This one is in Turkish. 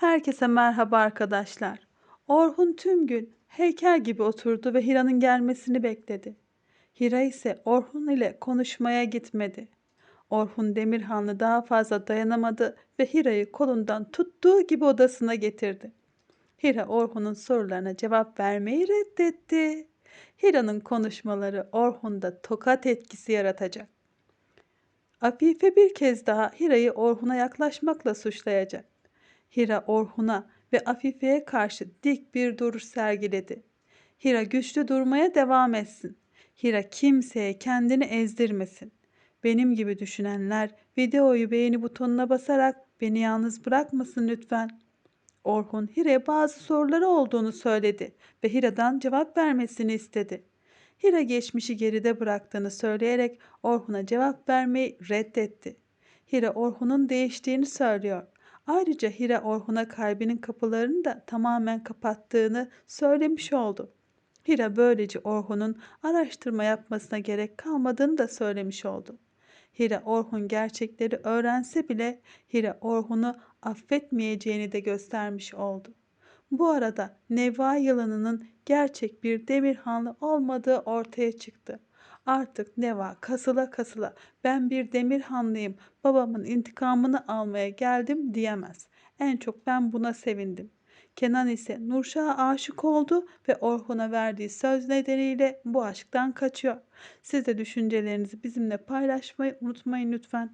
Herkese merhaba arkadaşlar. Orhun tüm gün heykel gibi oturdu ve Hira'nın gelmesini bekledi. Hira ise Orhun ile konuşmaya gitmedi. Orhun Demirhanlı daha fazla dayanamadı ve Hira'yı kolundan tuttuğu gibi odasına getirdi. Hira Orhun'un sorularına cevap vermeyi reddetti. Hira'nın konuşmaları Orhun'da tokat etkisi yaratacak. Afife bir kez daha Hira'yı Orhun'a yaklaşmakla suçlayacak. Hira Orhun'a ve Afife'ye karşı dik bir duruş sergiledi. Hira güçlü durmaya devam etsin. Hira kimseye kendini ezdirmesin. Benim gibi düşünenler videoyu beğeni butonuna basarak beni yalnız bırakmasın lütfen. Orhun Hira'ya bazı soruları olduğunu söyledi ve Hira'dan cevap vermesini istedi. Hira geçmişi geride bıraktığını söyleyerek Orhun'a cevap vermeyi reddetti. Hira Orhun'un değiştiğini söylüyor. Ayrıca Hira Orhun'a kalbinin kapılarını da tamamen kapattığını söylemiş oldu. Hira böylece Orhun'un araştırma yapmasına gerek kalmadığını da söylemiş oldu. Hira Orhun gerçekleri öğrense bile Hira Orhun'u affetmeyeceğini de göstermiş oldu. Bu arada Neva yılanının gerçek bir Demirhanlı olmadığı ortaya çıktı. Artık Neva kasıla kasıla ben bir Demirhanlıyım, babamın intikamını almaya geldim diyemez. En çok ben buna sevindim. Kenan ise Nurşah'a aşık oldu ve Orhun'a verdiği söz nedeniyle bu aşktan kaçıyor. Siz de düşüncelerinizi bizimle paylaşmayı unutmayın lütfen.